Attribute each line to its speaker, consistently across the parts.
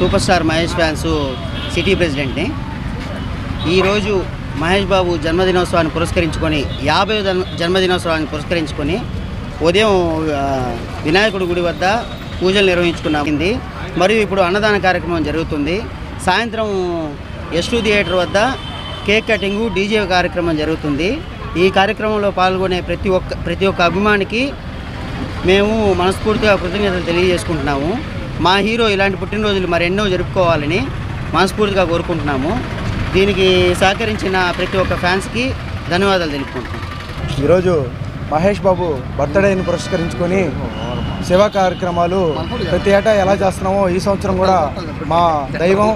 Speaker 1: Super star Mahesh fans city ప్రెసిడెంట్ని. ఈరోజు మహేష్ బాబు జన్మదినోత్సవాన్ని పురస్కరించుకొని యాభై జన్మదినోత్సవాన్ని పురస్కరించుకొని ఉదయం వినాయకుడి గుడి వద్ద పూజలు నిర్వహించుకున్నామంది మరియు ఇప్పుడు అన్నదాన కార్యక్రమం జరుగుతుంది. సాయంత్రం ఎస్ టూ థియేటర్ వద్ద కేక్ కటింగు డీజే కార్యక్రమం జరుగుతుంది. ఈ కార్యక్రమంలో పాల్గొనే ప్రతి ఒక్క ప్రతి ఒక్క అభిమానికి మేము మనస్ఫూర్తిగా కృతజ్ఞతలు తెలియజేసుకుంటున్నాము. మా హీరో ఇలాంటి పుట్టినరోజులు మరెన్నో జరుపుకోవాలని మనస్ఫూర్తిగా కోరుకుంటున్నాము. దీనికి సహకరించిన ప్రతి ఒక్క ఫ్యాన్స్కి ధన్యవాదాలు తెలుపుకుంటున్నాం.
Speaker 2: ఈరోజు మహేష్ బాబు బర్త్డేని పురస్కరించుకొని సేవా కార్యక్రమాలు ప్రతి ఏటా ఎలా చేస్తున్నామో ఈ సంవత్సరం కూడా మా దైవం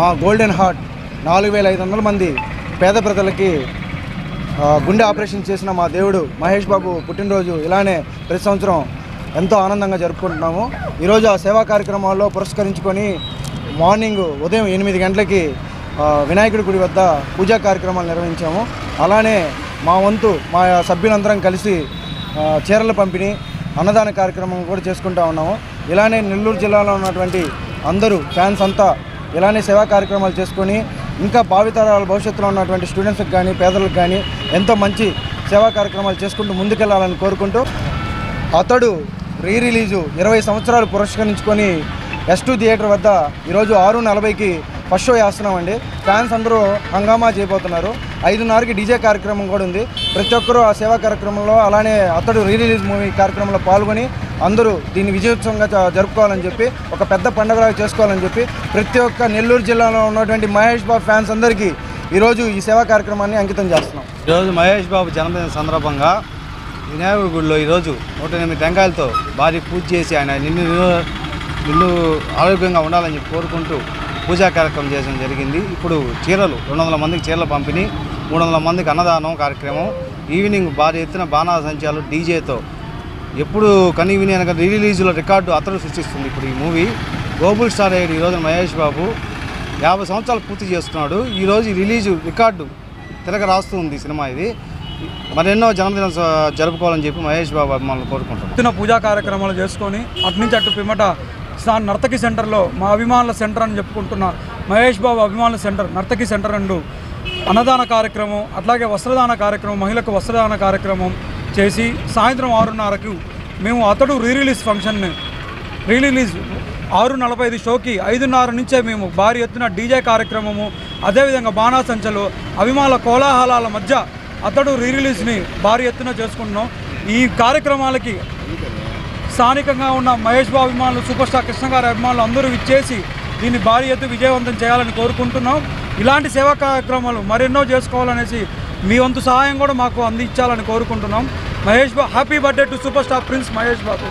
Speaker 2: మా గోల్డెన్ హార్ట్ నాలుగు వేల ఐదు వందల మంది పేద ప్రజలకి గుండె ఆపరేషన్ చేసిన మా దేవుడు మహేష్ బాబు పుట్టినరోజు ఇలానే ప్రతి సంవత్సరం ఎంతో ఆనందంగా జరుపుకుంటున్నాము. ఈరోజు ఆ సేవా కార్యక్రమాల్లో పురస్కరించుకొని మార్నింగ్ ఉదయం ఎనిమిది గంటలకి వినాయకుడి గుడి వద్ద పూజా కార్యక్రమాలు నిర్వహించాము. అలానే మా వంతు మా సభ్యులందరం కలిసి చీరల పంపిణీ అన్నదాన కార్యక్రమం కూడా చేసుకుంటా ఉన్నాము. ఇలానే నెల్లూరు జిల్లాలో ఉన్నటువంటి అందరూ ఫ్యాన్స్ అంతా ఇలానే సేవా కార్యక్రమాలు చేసుకొని ఇంకా భావితరాల భవిష్యత్తులో ఉన్నటువంటి స్టూడెంట్స్కి కానీ పేదలకు కానీ ఎంతో మంచి సేవా కార్యక్రమాలు చేసుకుంటూ ముందుకెళ్ళాలని కోరుకుంటూ అతడు రీ రిలీజు ఇరవై సంవత్సరాలు పురస్కరించుకొని ఎస్ టూ థియేటర్ వద్ద ఈరోజు ఆరు నలభైకి ఫస్ట్ షో వేస్తున్నామండి. ఫ్యాన్స్ అందరూ హంగామా చేయబోతున్నారు. ఐదున్నరకి డీజే కార్యక్రమం కూడా ఉంది. ప్రతి ఒక్కరూ ఆ సేవా కార్యక్రమంలో అలానే అతడు రీ రిలీజ్ మూవీ కార్యక్రమంలో పాల్గొని అందరూ దీన్ని విజయోత్సవంగా జరుపుకోవాలని చెప్పి ఒక పెద్ద పండుగలాగా చేసుకోవాలని చెప్పి ప్రతి ఒక్క నెల్లూరు జిల్లాలో ఉన్నటువంటి మహేష్ బాబు ఫ్యాన్స్ అందరికీ ఈరోజు ఈ సేవా కార్యక్రమాన్ని అంకితం చేస్తున్నాం.
Speaker 3: ఈరోజు మహేష్ బాబు జన్మదిన సందర్భంగా వినాయకుడి గుడిలో ఈరోజు నూట ఎనిమిది టెంకాయలతో భారీ పూజ చేసి ఆయన నిన్ను నిన్ను ఆరోగ్యంగా ఉండాలని చెప్పి కోరుకుంటూ పూజా కార్యక్రమం చేయడం జరిగింది. ఇప్పుడు చీరలు రెండు వందల మందికి చీరల పంపిణీ మూడు వందల మందికి అన్నదానం కార్యక్రమం. ఈవినింగ్ భారీ ఎత్తున బాణాసంచాలు డీజేతో ఎప్పుడు కనీ విని అనగా రిలీజ్లో రికార్డు అతను సృష్టిస్తుంది. ఇప్పుడు ఈ మూవీ గోబుల్ స్టార్ అయ్యాడు ఈరోజు మహేష్ బాబు. యాభై సంవత్సరాలు పూర్తి చేస్తున్నాడు. ఈరోజు ఈ రిలీజు రికార్డు తిరగ రాస్తూ ఉంది సినిమా ఇది. మరెన్నో జన్మదినం జరుపుకోవాలని చెప్పి మహేష్ బాబు అభిమానులు కోరుకుంటున్నాం
Speaker 4: ఎత్తున పూజా కార్యక్రమాలు చేసుకొని అటు నుంచి అటు పిమ్మట నర్తకి సెంటర్లో మా అభిమానుల సెంటర్ అని చెప్పుకుంటున్న మహేష్ బాబు అభిమానుల సెంటర్ నర్తకి సెంటర్ అండు అన్నదాన కార్యక్రమం అట్లాగే వస్త్రదాన కార్యక్రమం మహిళలకు వస్త్రదాన కార్యక్రమం చేసి సాయంత్రం ఆరున్నరకు మేము అతడు రీ రిలీజ్ ఫంక్షన్ని రీరిలీజ్ ఆరు నలభై ఐదు షోకి ఐదున్నర నుంచే మేము భారీ ఎత్తున డీజే కార్యక్రమము అదేవిధంగా బాణాసంచలు అభిమానుల కోలాహలాల మధ్య అతడు రీ రిలీజ్ని భారీ ఎత్తున చేసుకుంటున్నాం. ఈ కార్యక్రమాలకి స్థానికంగా ఉన్న మహేష్ బాబు అభిమానులు సూపర్ స్టార్ కృష్ణ గారి అభిమానులు అందరూ ఇచ్చేసి దీన్ని భారీ ఎత్తు విజయవంతం చేయాలని కోరుకుంటున్నాం. ఇలాంటి సేవా కార్యక్రమాలు మరెన్నో చేసుకోవాలనేసి మీ వంతు సహాయం కూడా మాకు అందించాలని కోరుకుంటున్నాం. Mahesh Babu happy birthday to super star prince Mahesh Babu.